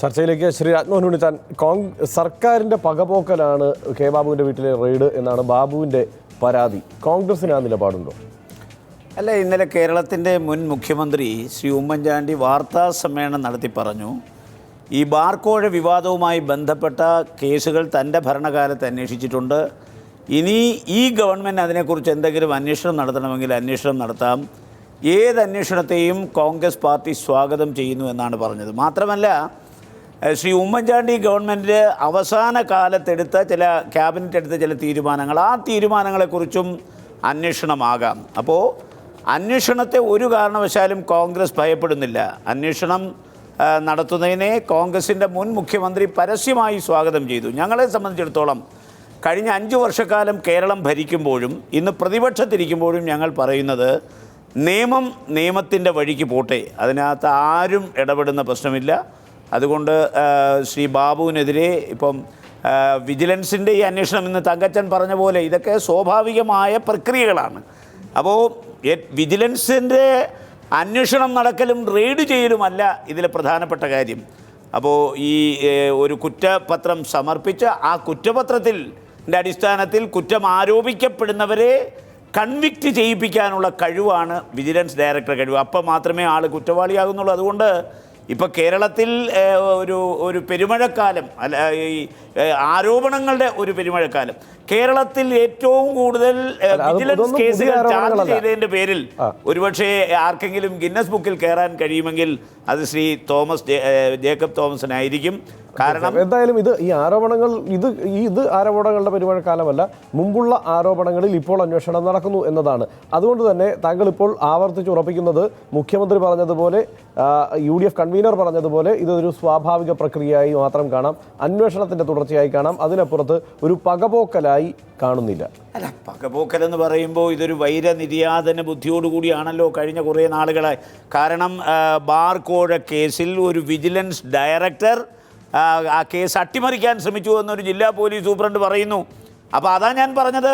ചർച്ചയിലേക്ക് ശ്രീ രാജ്മോഹൻ ഉണ്ണിത്താൻ കോങ് സർക്കാരിന്റെ പകപോക്കലാണ് കെ ബാബുവിന്റെ വീട്ടിലെ റെയ്ഡ് എന്നാണ് ബാബുവിന്റെ പരാതി. കോൺഗ്രസിന് ആ നിലപാടുണ്ടോ? അല്ല ഇന്നലെ കേരളത്തിന്റെ മുൻ മുഖ്യമന്ത്രി ശ്രീ ഉമ്മൻചാണ്ടി വാർത്താ സമ്മേളനം നടത്തി പറഞ്ഞു ഈ ബാർക്കോഴ വിവാദവുമായി ബന്ധപ്പെട്ട കേസുകൾ തന്റെ ഭരണകാലത്ത് അന്വേഷിച്ചിട്ടുണ്ട്. ഇനി ഈ ഗവൺമെന്റ് അതിനെക്കുറിച്ച് എന്തെങ്കിലും അന്വേഷണം നടത്തണമെങ്കിൽ അന്വേഷണം നടത്താം. ഏത് അന്വേഷണത്തെയും കോൺഗ്രസ് പാർട്ടി സ്വാഗതം ചെയ്യുന്നു എന്നാണ് പറഞ്ഞത്. മാത്രമല്ല ശ്രീ ഉമ്മൻചാണ്ടി ഗവൺമെന്റ് അവസാന കാലത്തെടുത്ത ചില ക്യാബിനറ്റ് എടുത്ത ചില തീരുമാനങ്ങൾ ആ തീരുമാനങ്ങളെക്കുറിച്ചും അന്വേഷണമാകാം. അപ്പോൾ അന്വേഷണത്തെ ഒരു കാരണവശാലും കോൺഗ്രസ് ഭയപ്പെടുന്നില്ല. അന്വേഷണം നടത്തുന്നതിനെ കോൺഗ്രസിന്റെ മുൻ മുഖ്യമന്ത്രി പരസ്യമായി സ്വാഗതം ചെയ്തു. ഞങ്ങളെ സംബന്ധിച്ചിടത്തോളം കഴിഞ്ഞ അഞ്ച് വർഷക്കാലം കേരളം ഭരിക്കുമ്പോഴും ഇന്ന് പ്രതിപക്ഷത്തിരിക്കുമ്പോഴും ഞങ്ങൾ പറയുന്നത് നിയമം നിയമത്തിന്റെ വഴിക്ക് പോട്ടെ. അതിനകത്ത് ആരും ഇടപെടുന്ന പ്രശ്നമില്ല. അതുകൊണ്ട് ശ്രീ ബാബുവിനെതിരെ ഇപ്പം വിജിലൻസിന്റെ ഈ അന്വേഷണം ഇന്ന് തങ്കച്ചൻ പറഞ്ഞ പോലെ ഇതൊക്കെ സ്വാഭാവികമായ പ്രക്രിയകളാണ്. അപ്പോൾ വിജിലൻസിന്റെ അന്വേഷണം നടക്കലും റെയ്ഡ് ചെയ്യലുമല്ല ഇതിലെ പ്രധാനപ്പെട്ട കാര്യം. അപ്പോൾ ഈ ഒരു കുറ്റപത്രം സമർപ്പിച്ച് ആ കുറ്റപത്രത്തിൽ അടിസ്ഥാനത്തിൽ കുറ്റം ആരോപിക്കപ്പെടുന്നവരെ കൺവിക്റ്റ് ചെയ്യിപ്പിക്കാനുള്ള കഴിവാണ് വിജിലൻസ് ഡയറക്ടർ കഴിവ്. അപ്പോൾ മാത്രമേ ആൾ കുറ്റവാളിയാകുന്നുള്ളൂ. അതുകൊണ്ട് ഇപ്പോൾ കേരളത്തിൽ ഒരു ഒരു പെരുമഴക്കാലം അല്ല ഈ ആരോപണങ്ങളുടെ ഒരു പെരുമഴക്കാലം. കേരളത്തിൽ ഏറ്റവും കൂടുതൽ വിജിലൻസ് കേസുകൾ ചാർജ്. ചെയ്തതിന്റെ പേരിൽ ഒരുപക്ഷെ ആർക്കെങ്കിലും ഗിന്നസ് ബുക്കിൽ കയറാൻ കഴിയുമെങ്കിൽ അത് ശ്രീ തോമസ് ജേക്കബ് തോമസിനായിരിക്കും. കാരണം എന്തായാലും ഇത് ഈ ആരോപണങ്ങൾ ഇത് ഈ ഇത് ആരോപണങ്ങളുടെ കാലമല്ല മുമ്പുള്ള ആരോപണങ്ങളിൽ ഇപ്പോൾ അന്വേഷണം നടക്കുന്നു എന്നതാണ്. അതുകൊണ്ട് തന്നെ താങ്കൾ ഇപ്പോൾ ആവർത്തിച്ച് ഉറപ്പിക്കുന്നത് മുഖ്യമന്ത്രി പറഞ്ഞതുപോലെ യു ഡി എഫ് കൺവീനർ പറഞ്ഞതുപോലെ ഇതൊരു സ്വാഭാവിക പ്രക്രിയയായി മാത്രം കാണാം. അന്വേഷണത്തിന്റെ തുടർച്ചയായി കാണാം. അതിനപ്പുറത്ത് ഒരു പകപോക്കലായി കാണുന്നില്ല. അല്ല പകപോക്കൽ എന്ന് പറയുമ്പോൾ ഇതൊരു വൈരനിര്യാതന ബുദ്ധിയോടുകൂടിയാണല്ലോ കഴിഞ്ഞ കുറേ നാളുകളായി. കാരണം ബാർ കോഴ കേസിൽ ഒരു വിജിലൻസ് ഡയറക്ടർ ആ, കേസ് അട്ടിമറിക്കാൻ ശ്രമിച്ചു എന്നൊരു ജില്ലാ പോലീസ് സൂപ്രണ്ട് പറയുന്നു. അപ്പോൾ അതാ ഞാൻ പറഞ്ഞത്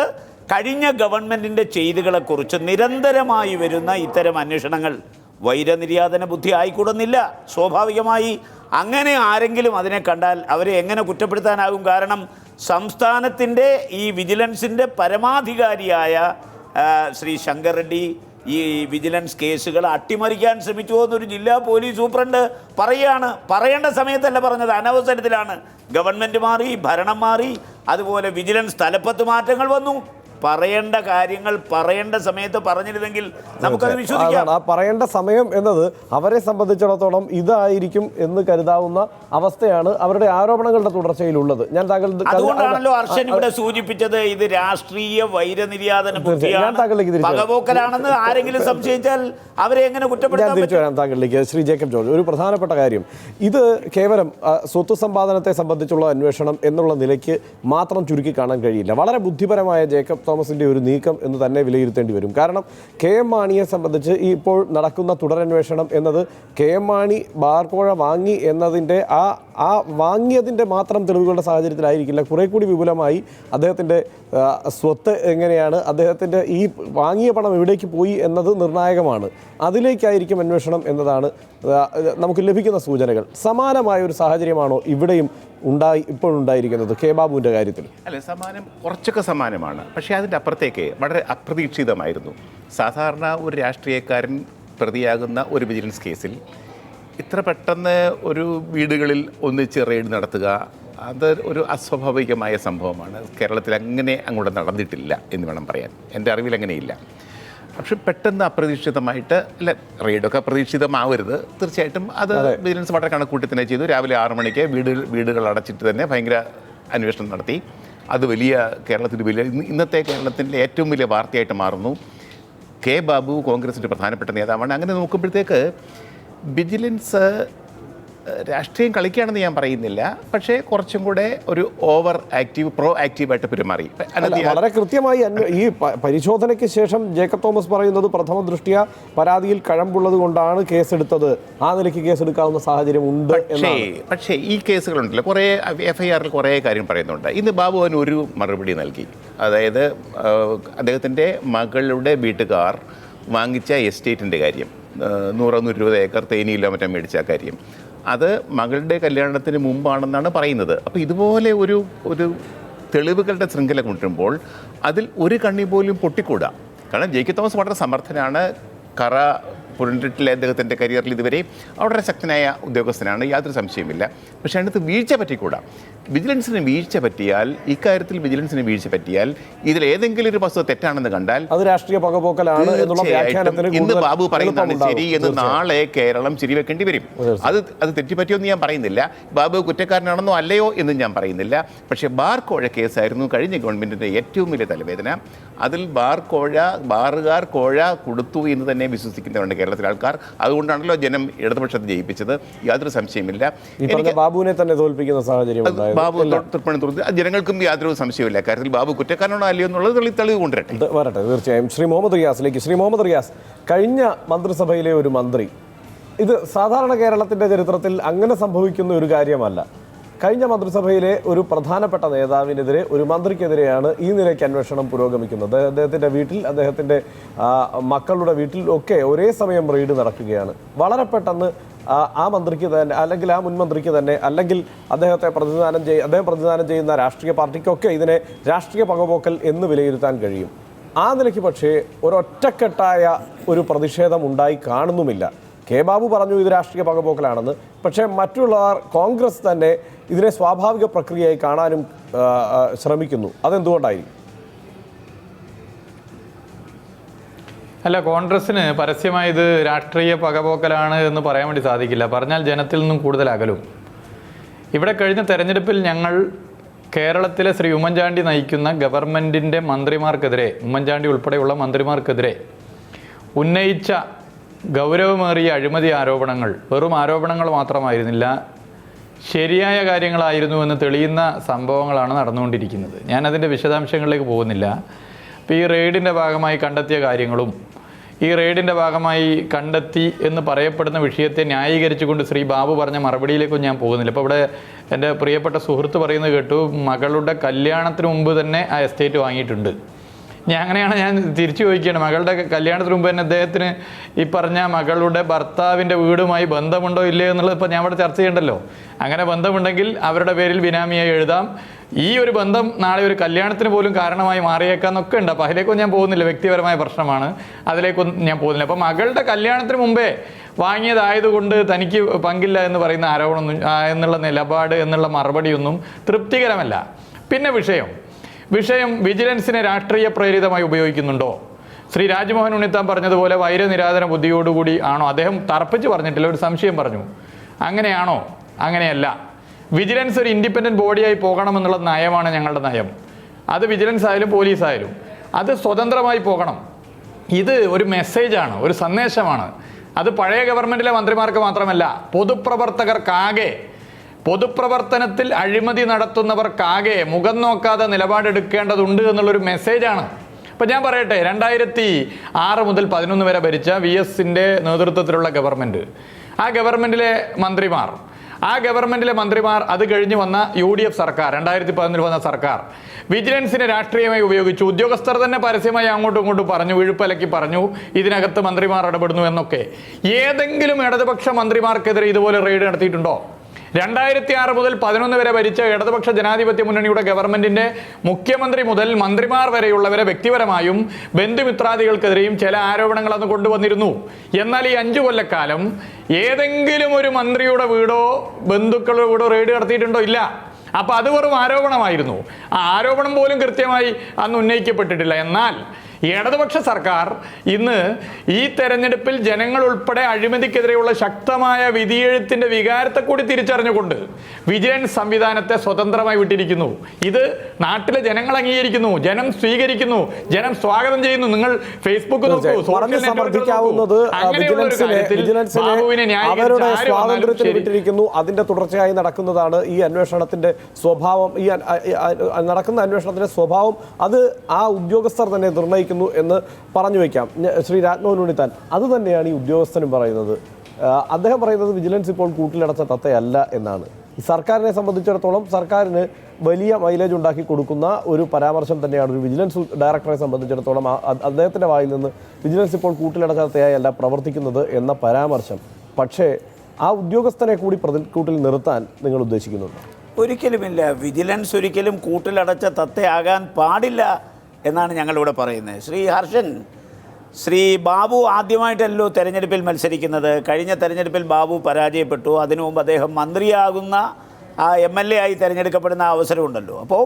കഴിഞ്ഞ ഗവൺമെന്റിന്റെ ചെയ്തുകളെക്കുറിച്ച് നിരന്തരമായി വരുന്ന ഇത്തരം അന്വേഷണങ്ങൾ വൈരനിര്യാതന ബുദ്ധി ആയിക്കൂടുന്നില്ല. സ്വാഭാവികമായി അങ്ങനെ ആരെങ്കിലും അതിനെ കണ്ടാൽ അവരെ എങ്ങനെ കുറ്റപ്പെടുത്താനാകും? കാരണം സംസ്ഥാനത്തിന്റെ ഈ വിജിലൻസിന്റെ പരമാധികാരിയായ ശ്രീ ശങ്കർ റെഡ്ഡി ഈ വിജിലൻസ് കേസുകൾ അട്ടിമറിക്കാൻ ശ്രമിച്ചു എന്നൊരു ജില്ലാ പോലീസ് സൂപ്രണ്ട് പറയുകയാണ് പറയേണ്ട സമയത്തല്ല പറഞ്ഞത്. അനവസരത്തിലാണ് ഗവൺമെന്റ് മാറി ഭരണം മാറി അതുപോലെ വിജിലൻസ് തലപ്പത്ത് മാറ്റങ്ങൾ വന്നു. പറയേണ്ട കാര്യങ്ങൾ പറയേണ്ട സമയത്ത് പറഞ്ഞിരുന്നെങ്കിൽ നമുക്കത് വിശ്വസിക്കാം. ആ പറയേണ്ട സമയം എന്നത് അവരെ സംബന്ധിച്ചിടത്തോളം ഇതായിരിക്കും എന്ന് കരുതാവുന്ന അവസ്ഥയാണ് അവരുടെ ആരോപണങ്ങളുടെ തുടർച്ചയിലുള്ളത്. ഞാൻ താങ്കൾ അതുകൊണ്ടാണല്ലോ അർഷൻ ഇവിടെ സൂചിപ്പിച്ചത് ഇത് രാഷ്ട്രീയ വൈരനിര്യാതന പകപോക്കലാണെന്ന് ആരെങ്കിലും സംശയിച്ചാൽ അവരെ എങ്ങനെ കുറ്റപ്പെടുത്താൻ തിരിച്ചു വരാം താങ്കളിലേക്ക് ശ്രീ ജേക്കബ് ജോർജ്. ഒരു പ്രധാനപ്പെട്ട കാര്യം ഇത് കേവലം സ്വത്ത് സമ്പാദനത്തെ സംബന്ധിച്ചുള്ള അന്വേഷണം എന്നുള്ള നിലയ്ക്ക് മാത്രം ചുരുക്കി കാണാൻ കഴിയില്ല. വളരെ ബുദ്ധിപരമായ ജേക്കബ് തോമസിന്റെ ഒരു നീക്കം എന്ന് തന്നെ വിലയിരുത്തേണ്ടി വരും. കാരണം കെ എം മാണിയെ സംബന്ധിച്ച് ഈ ഇപ്പോൾ നടക്കുന്ന തുടരന്വേഷണം എന്നത് കെ എം മാണി ബാർക്കോഴ വാങ്ങി എന്നതിന്റെ ആ ആ വാങ്ങിയതിന്റെ മാത്രം തെളിവുകളുടെ സാഹചര്യത്തിലായിരിക്കില്ല. കുറെ കൂടി വിപുലമായി അദ്ദേഹത്തിന്റെ സ്വത്ത് എങ്ങനെയാണ് അദ്ദേഹത്തിന്റെ ഈ വാങ്ങിയ പണം എവിടേക്ക് പോയി എന്നത് നിർണായകമാണ്. അതിലേക്കായിരിക്കും അന്വേഷണം എന്നതാണ് നമുക്ക് ലഭിക്കുന്ന സൂചനകൾ. സമാനമായ ഒരു സാഹചര്യമാണോ ഇവിടെയും ഉണ്ടായി ഇപ്പോഴുണ്ടായിരിക്കുന്നത് കെ ബാബുവിന്റെ കാര്യത്തിൽ. അല്ല സമാനം കുറച്ചൊക്കെ സമാനമാണ്. പക്ഷേ അതിന്റെ അപ്പുറത്തേക്ക് വളരെ അപ്രതീക്ഷിതമായിരുന്നു. സാധാരണ ഒരു രാഷ്ട്രീയക്കാരൻ പ്രതിയാകുന്ന ഒരു വിജിലൻസ് കേസിൽ ഇത്ര പെട്ടെന്ന് ഒരു വീടുകളിൽ ഒന്നിച്ച് റെയ്ഡ് നടത്തുക അത് ഒരു അസ്വാഭാവികമായ സംഭവമാണ്. കേരളത്തിൽ അങ്ങനെ അങ്ങോട്ട് നടന്നിട്ടില്ല എന്ന് വേണം പറയാൻ. എന്റെ അറിവിൽ അങ്ങനെയില്ല. പക്ഷെ പെട്ടെന്ന് അപ്രതീക്ഷിതമായിട്ട് അല്ല റെയ്ഡൊക്കെ അപ്രതീക്ഷിതമാവരുത്. തീർച്ചയായിട്ടും അത് വിജിലൻസ് വളരെ കണക്കൂട്ടി തന്നെ ചെയ്തു. രാവിലെ ആറു മണിക്ക് വീട് വീടുകൾ അടച്ചിട്ട് തന്നെ ഭയങ്കര അന്വേഷണം നടത്തി. അത് വലിയ കേരളത്തിന്റെ വലിയ ഇന്നത്തെ കേരളത്തിന്റെ ഏറ്റവും വലിയ വാർത്തയായിട്ട് മാറുന്നു. കെ ബാബു കോൺഗ്രസിന്റെ പ്രധാനപ്പെട്ട നേതാവാണ്. അങ്ങനെ നോക്കുമ്പോഴത്തേക്ക് വിജിലൻസ് രാഷ്ട്രീയം കളിക്കുകയാണെന്ന് ഞാൻ പറയുന്നില്ല. പക്ഷേ കുറച്ചും കൂടെ ഒരു ഓവർ ആക്റ്റീവ് പ്രോ ആക്റ്റീവായിട്ട് പെരുമാറി. വളരെ കൃത്യമായി ഈ പരിശോധനയ്ക്ക് ശേഷം ജേക്കബ് തോമസ് പറയുന്നത് പ്രഥമ ദൃഷ്ടിയ പരാതിയിൽ കഴമ്പുള്ളത് കൊണ്ടാണ് കേസെടുത്തത്. ആ നിലയ്ക്ക് കേസെടുക്കാവുന്ന സാഹചര്യം ഉണ്ട് പക്ഷേ പക്ഷേ ഈ കേസുകളുണ്ടല്ലോ. കുറേ എഫ് ഐ ആറിൽ കുറേ കാര്യം പറയുന്നുണ്ട്. ഇന്ന് ബാബു അവന് ഒരു മറുപടി നൽകി. അതായത് അദ്ദേഹത്തിന്റെ മകളുടെ വീട്ടുകാർ വാങ്ങിച്ച എസ്റ്റേറ്റിന്റെ കാര്യം. നൂറ് നൂറ്റി ഇരുപത് ഏക്കർ തേനിയിലോ മറ്റോ മേടിച്ച കാര്യം. അത് മകളുടെ കല്യാണത്തിന് മുമ്പാണെന്നാണ് പറയുന്നത്. അപ്പോൾ ഇതുപോലെ ഒരു ഒരു തെളിവുകളുടെ ശൃംഖല കൊണ്ടുവരുമ്പോൾ അതിൽ ഒരു കണ്ണി പോലും പൊട്ടിക്കൂടാ. കാരണം ജെ കെ തോമസ് വളരെ സമർത്ഥനാണ്. കറ പുരണ്ടിട്ടില്ല അദ്ദേഹത്തിന്റെ കരിയറിൽ ഇതുവരെ. വളരെ ശക്തനായ ഉദ്യോഗസ്ഥനാണ് യാതൊരു സംശയമില്ല പക്ഷേ അതിനകത്ത് വീഴ്ച പറ്റിക്കൂടാ. വിജിലൻസിന് വീഴ്ച പറ്റിയാൽ ഇക്കാര്യത്തിൽ വിജിലൻസിന് വീഴ്ച പറ്റിയാൽ ഇതിൽ ഏതെങ്കിലും ഒരു വസ്തു തെറ്റാണെന്ന് കണ്ടാൽ അത് രാഷ്ട്രീയ പകപോക്കലാണ് ഇന്ന് ബാബു പറയുന്നതാണ്. ശരി എന്ന് നാളെ കേരളം ശരിവെക്കേണ്ടി വരും. അത് അത് തെറ്റിപ്പറ്റിയൊന്നും ഞാൻ പറയുന്നില്ല. ബാബു കുറ്റക്കാരനാണെന്നോ അല്ലയോ എന്ന് ഞാൻ പറയുന്നില്ല. പക്ഷേ ബാർ കോഴ കേസായിരുന്നു കഴിഞ്ഞ ഗവൺമെന്റിന്റെ ഏറ്റവും വലിയ തലവേദന. അതിൽ ബാർ കോഴ ബാറുകാർ കോഴ കൊടുത്തു എന്ന് തന്നെ വിശ്വസിക്കുന്നവരുണ്ട് കേരളത്തിലെ ആൾക്കാർ. അതുകൊണ്ടാണല്ലോ ജനം ഇടതുപക്ഷത്തെ ജയിപ്പിച്ചത്. യാതൊരു സംശയമില്ല ബാബുവിനെ തന്നെ തോൽപ്പിക്കുന്ന സാഹചര്യം ബാബു തൃപ്പണി തുറന്ന് അത് ജനങ്ങൾക്കും യാതൊരു സംശയമില്ല കാര്യത്തിൽ ബാബു കുറ്റക്കാരനാണോ അല്ലയോ എന്നുള്ളത് തെളി തെളിവ് കൊണ്ടുവരട്ടെ. വരട്ടെ തീർച്ചയായും. ശ്രീ മുഹമ്മദ് റിയാസിലേക്ക്. ശ്രീ മുഹമ്മദ് റിയാസ് കഴിഞ്ഞ മന്ത്രിസഭയിലെ ഒരു മന്ത്രി. ഇത് സാധാരണ കേരളത്തിന്റെ ചരിത്രത്തിൽ അങ്ങനെ സംഭവിക്കുന്ന ഒരു കാര്യമല്ല. കഴിഞ്ഞ മന്ത്രിസഭയിലെ ഒരു പ്രധാനപ്പെട്ട നേതാവിനെതിരെ ഒരു മന്ത്രിക്കെതിരെയാണ് ഈ നിലയ്ക്ക് അന്വേഷണം പുരോഗമിക്കുന്നത്. അദ്ദേഹത്തിന്റെ വീട്ടിൽ അദ്ദേഹത്തിന്റെ മക്കളുടെ വീട്ടിൽ ഒക്കെ ഒരേ സമയം റെയ്ഡ് നടക്കുകയാണ്. വളരെ പെട്ടെന്ന് ആ, മന്ത്രിക്ക് തന്നെ അല്ലെങ്കിൽ ആ മുൻ മന്ത്രിക്ക് തന്നെ അല്ലെങ്കിൽ അദ്ദേഹത്തെ പ്രതിനിധാനം ചെയ്യ അദ്ദേഹം പ്രതിനിധാനം ചെയ്യുന്ന രാഷ്ട്രീയ പാർട്ടിക്കൊക്കെ ഇതിനെ രാഷ്ട്രീയ പകപോക്കൽ എന്ന് വിലയിരുത്താൻ കഴിയും. ആ നിലയ്ക്ക് പക്ഷേ ഒരൊറ്റക്കെട്ടായ ഒരു പ്രതിഷേധം ഉണ്ടായി കാണുന്നുമില്ല. കെ ബാബു പറഞ്ഞു ഇത് രാഷ്ട്രീയ പകപോക്കലാണെന്ന്. പക്ഷേ മറ്റുള്ളവർ കോൺഗ്രസ് തന്നെ ഇതിനെ സ്വാഭാവിക പ്രക്രിയയായി കാണാനും ശ്രമിക്കുന്നു. അതെന്തുകൊണ്ടായിരിക്കും? അല്ല കോൺഗ്രസിന് പരസ്യമായി ഇത് രാഷ്ട്രീയ പകപോക്കലാണ് എന്ന് പറയാൻ വേണ്ടി സാധിക്കില്ല. പറഞ്ഞാൽ ജനത്തിൽ നിന്നും കൂടുതൽ അകലും. ഇവിടെ കഴിഞ്ഞ തെരഞ്ഞെടുപ്പിൽ ഞങ്ങൾ കേരളത്തിലെ ശ്രീ ഉമ്മൻചാണ്ടി നയിക്കുന്ന ഗവൺമെന്റിന്റെ മന്ത്രിമാർക്കെതിരെ ഉമ്മൻചാണ്ടി ഉൾപ്പെടെയുള്ള മന്ത്രിമാർക്കെതിരെ ഉന്നയിച്ച ഗൗരവമേറിയ അഴിമതി ആരോപണങ്ങൾ വെറും ആരോപണങ്ങൾ മാത്രമായിരുന്നില്ല. ശരിയായ കാര്യങ്ങളായിരുന്നു എന്ന് തെളിയുന്ന സംഭവങ്ങളാണ് നടന്നുകൊണ്ടിരിക്കുന്നത്. ഞാനതിന്റെ വിശദാംശങ്ങളിലേക്ക് പോകുന്നില്ല. അപ്പോൾ ഈ റെയ്ഡിന്റെ ഭാഗമായി കണ്ടെത്തിയ കാര്യങ്ങളും ഈ റെയ്ഡിന്റെ ഭാഗമായി കണ്ടെത്തി എന്ന് പറയപ്പെടുന്ന വിഷയത്തെ ന്യായീകരിച്ചുകൊണ്ട് ശ്രീ ബാബു പറഞ്ഞ മറുപടിയിലേക്കും ഞാൻ പോകുന്നില്ല. ഇപ്പോൾ ഇവിടെ എന്റെ പ്രിയപ്പെട്ട സുഹൃത്ത് പറയുന്നത് കേട്ടു മകളുടെ കല്യാണത്തിന് മുമ്പ് തന്നെ ആ എസ്റ്റേറ്റ് വാങ്ങിയിട്ടുണ്ട്. ഞാൻ അങ്ങനെയാണ് ഞാൻ തിരിച്ചു ചോദിക്കുകയാണ്. മകളുടെ കല്യാണത്തിന് മുമ്പ് തന്നെ അദ്ദേഹത്തിന് ഈ പറഞ്ഞ മകളുടെ ഭർത്താവിന്റെ വീടുമായി ബന്ധമുണ്ടോ ഇല്ലയോ എന്നുള്ളത് ഇപ്പോൾ ഞാൻ ഇവിടെ ചർച്ച ചെയ്യണ്ടല്ലോ. അങ്ങനെ ബന്ധമുണ്ടെങ്കിൽ അവരുടെ പേരിൽ ബിനാമിയായി എഴുതാം. ഈ ഒരു ബന്ധം നാളെ ഒരു കല്യാണത്തിന് പോലും കാരണമായി മാറിയേക്കാന്നൊക്കെ ഉണ്ട്. അപ്പോൾ അതിലേക്കൊന്നും ഞാൻ പോകുന്നില്ല. വ്യക്തിപരമായ പ്രശ്നമാണ്. അതിലേക്കൊന്നും ഞാൻ പോകുന്നില്ല. അപ്പോൾ മകളുടെ കല്യാണത്തിന് മുമ്പേ വാങ്ങിയതായതുകൊണ്ട് തനിക്ക് പങ്കില്ല എന്ന് പറയുന്ന ആരോപണമൊന്നും എന്നുള്ള നിലപാട് എന്നുള്ള മറുപടിയൊന്നും തൃപ്തികരമല്ല. പിന്നെ വിഷയം. വിഷയം വിജിലൻസിനെ രാഷ്ട്രീയ പ്രേരിതമായി ഉപയോഗിക്കുന്നുണ്ടോ? ശ്രീ രാജ്മോഹൻ ഉണ്ണിത്താൻ പറഞ്ഞതുപോലെ വൈരനിരാധന ബുദ്ധിയോടുകൂടി ആണോ? അദ്ദേഹം തർപ്പിച്ച് പറഞ്ഞിട്ടില്ല ഒരു സംശയം പറഞ്ഞു. അങ്ങനെയാണോ? അങ്ങനെയല്ല. വിജിലൻസ് ഒരു ഇൻഡിപെൻഡന്റ് ബോഡിയായി പോകണമെന്നുള്ള നയമാണ് ഞങ്ങളുടെ നയം. അത് വിജിലൻസ് ആയാലും പോലീസ് ആയാലും അത് സ്വതന്ത്രമായി പോകണം. ഇത് ഒരു മെസ്സേജാണ് ഒരു സന്ദേശമാണ്. അത് പഴയ ഗവൺമെന്റിലെ മന്ത്രിമാർക്ക് മാത്രമല്ല പൊതുപ്രവർത്തകർക്കാകെ പൊതുപ്രവർത്തനത്തിൽ അഴിമതി നടത്തുന്നവർക്കാകെ മുഖം നോക്കാതെ നിലപാടെടുക്കേണ്ടതുണ്ട് എന്നുള്ളൊരു മെസ്സേജാണ്. ഇപ്പം ഞാൻ പറയട്ടെ രണ്ടായിരത്തി ആറ് മുതൽ പതിനൊന്ന് വരെ ഭരിച്ച വി എസിന്റെ നേതൃത്വത്തിലുള്ള ഗവൺമെന്റ് ആ ഗവൺമെന്റിലെ മന്ത്രിമാർ ആ ഗവൺമെന്റിലെ മന്ത്രിമാർ അത് കഴിഞ്ഞ് വന്ന യു ഡി എഫ് സർക്കാർ രണ്ടായിരത്തി പതിനൊന്നിൽ വന്ന സർക്കാർ വിജിലൻസിനെ രാഷ്ട്രീയമായി ഉപയോഗിച്ചു. ഉദ്യോഗസ്ഥർ തന്നെ പരസ്യമായി അങ്ങോട്ടും ഇങ്ങോട്ടും പറഞ്ഞു വിഴുപ്പലക്കി പറഞ്ഞു ഇതിനകത്ത് മന്ത്രിമാർ ഇടപെടുന്നു എന്നൊക്കെ. ഏതെങ്കിലും ഇടതുപക്ഷ മന്ത്രിമാർക്കെതിരെ ഇതുപോലെ റെയ്ഡ് നടത്തിയിട്ടുണ്ടോ? രണ്ടായിരത്തി ആറ് മുതൽ പതിനൊന്ന് വരെ ഭരിച്ച ഇടതുപക്ഷ ജനാധിപത്യ മുന്നണിയുടെ ഗവൺമെന്റിന്റെ മുഖ്യമന്ത്രി മുതൽ മന്ത്രിമാർ വരെയുള്ളവരെ വ്യക്തിപരമായും ബന്ധുമിത്രാദികൾക്കെതിരെയും ചില ആരോപണങ്ങൾ അന്ന് കൊണ്ടുവന്നിരുന്നു. എന്നാൽ ഈ അഞ്ചു കൊല്ലക്കാലം ഏതെങ്കിലും ഒരു മന്ത്രിയുടെ വീടോ ബന്ധുക്കളുടെ വീടോ റെയ്ഡ് നടത്തിയിട്ടുണ്ടോ? ഇല്ല. അപ്പൊ അത് വെറും ആരോപണമായിരുന്നു. ആ ആരോപണം പോലും കൃത്യമായി അന്ന് ഉന്നയിക്കപ്പെട്ടിട്ടില്ല. എന്നാൽ ഇടതുപക്ഷ സർക്കാർ ഇന്ന് ഈ തെരഞ്ഞെടുപ്പിൽ ജനങ്ങൾ ഉൾപ്പെടെ അഴിമതിക്കെതിരെയുള്ള ശക്തമായ വിധിയെഴുത്തിന്റെ വികാരത്തെ കൂടി തിരിച്ചറിഞ്ഞുകൊണ്ട് വിജിലൻസ് സംവിധാനത്തെ സ്വതന്ത്രമായി വിട്ടിരിക്കുന്നു. ഇത് നാട്ടിലെ ജനങ്ങൾ അംഗീകരിക്കുന്നു ജനം സ്വീകരിക്കുന്നു ജനം സ്വാഗതം ചെയ്യുന്നു. നിങ്ങൾ ഫേസ്ബുക്ക് നോക്കൂ അവരുടെ. വിട്ടിരിക്കുന്നു. അതിന്റെ തുടർച്ചയായി നടക്കുന്നതാണ് ഈ അന്വേഷണത്തിന്റെ സ്വഭാവം. ഈ നടക്കുന്ന അന്വേഷണത്തിന്റെ സ്വഭാവം അത് ആ ഉദ്യോഗസ്ഥർ തന്നെ നിർണയിക്കുന്നു എന്ന് പറഞ്ഞു വയ്ക്കാം ശ്രീ രാജ്മോഹൻ ഉണ്ണിത്താൻ അത് തന്നെയാണ് ഈ ഉദ്യോഗസ്ഥനും പറയുന്നത്. അദ്ദേഹം പറയുന്നത് വിജിലൻസ് ഇപ്പോൾ കൂട്ടിലടച്ച തത്തയല്ല എന്നാണ്. സർക്കാരിനെ സംബന്ധിച്ചിടത്തോളം സർക്കാരിന് വലിയ മൈലേജ് ഉണ്ടാക്കി കൊടുക്കുന്ന ഒരു പരാമർശം തന്നെയാണ് ഒരു വിജിലൻസ് ഡയറക്ടറെ സംബന്ധിച്ചിടത്തോളം അദ്ദേഹത്തിന്റെ വായിൽ നിന്ന് വിജിലൻസ് ഇപ്പോൾ കൂട്ടിലടച്ച തത്തയായല്ല പ്രവർത്തിക്കുന്നത് എന്ന പരാമർശം. പക്ഷേ ആ ഉദ്യോഗസ്ഥനെ കൂടി പ്രതിക്കൂട്ടിൽ നിർത്താൻ നിങ്ങൾ ഉദ്ദേശിക്കുന്നുണ്ട്? ഒരിക്കലുമില്ല. വിജിലൻസ് ഒരിക്കലും കൂട്ടിലടച്ച തത്തയാകാൻ പാടില്ല എന്നാണ് ഞങ്ങളിവിടെ പറയുന്നത്. ശ്രീ ഹർഷൻ ശ്രീ ബാബു ആദ്യമായിട്ടല്ലോ തെരഞ്ഞെടുപ്പിൽ മത്സരിക്കുന്നത്. കഴിഞ്ഞ തെരഞ്ഞെടുപ്പിൽ ബാബു പരാജയപ്പെട്ടു. അതിനു മുമ്പ് അദ്ദേഹം മന്ത്രിയാകുന്ന ആ എം എൽ എ ആയി തിരഞ്ഞെടുക്കപ്പെടുന്ന അവസരമുണ്ടല്ലോ അപ്പോൾ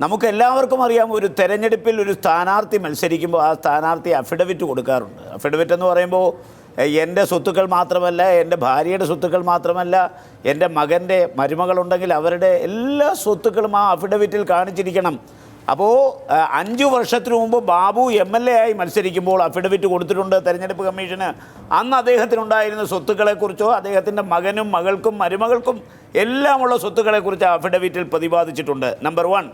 നമുക്ക് എല്ലാവർക്കും അറിയാം ഒരു തെരഞ്ഞെടുപ്പിൽ ഒരു സ്ഥാനാർത്ഥി മത്സരിക്കുമ്പോൾ ആ സ്ഥാനാർത്ഥി അഫിഡവിറ്റ് കൊടുക്കാറുണ്ട്. അഫിഡവിറ്റ് എന്ന് പറയുമ്പോൾ എന്റെ സ്വത്തുക്കൾ മാത്രമല്ല എന്റെ ഭാര്യയുടെ സ്വത്തുക്കൾ മാത്രമല്ല എന്റെ മകന്റെ മരുമകളുണ്ടെങ്കിൽ അവരുടെ എല്ലാ സ്വത്തുക്കളും ആ അഫിഡവിറ്റിൽ കാണിച്ചിരിക്കണം. അപ്പോൾ അഞ്ച് വർഷത്തിനു മുമ്പ് ബാബു എം എൽ എ ആയി മത്സരിക്കുമ്പോൾ അഫിഡവിറ്റ് കൊടുത്തിട്ടുണ്ട് തെരഞ്ഞെടുപ്പ് കമ്മീഷന്. അന്ന് അദ്ദേഹത്തിനുണ്ടായിരുന്ന സ്വത്തുക്കളെക്കുറിച്ചോ അദ്ദേഹത്തിന്റെ മകനും മകൾക്കും മരുമകൾക്കും എല്ലാമുള്ള സ്വത്തുക്കളെക്കുറിച്ച് അഫിഡവിറ്റിൽ പ്രതിപാദിച്ചിട്ടുണ്ട്. Number one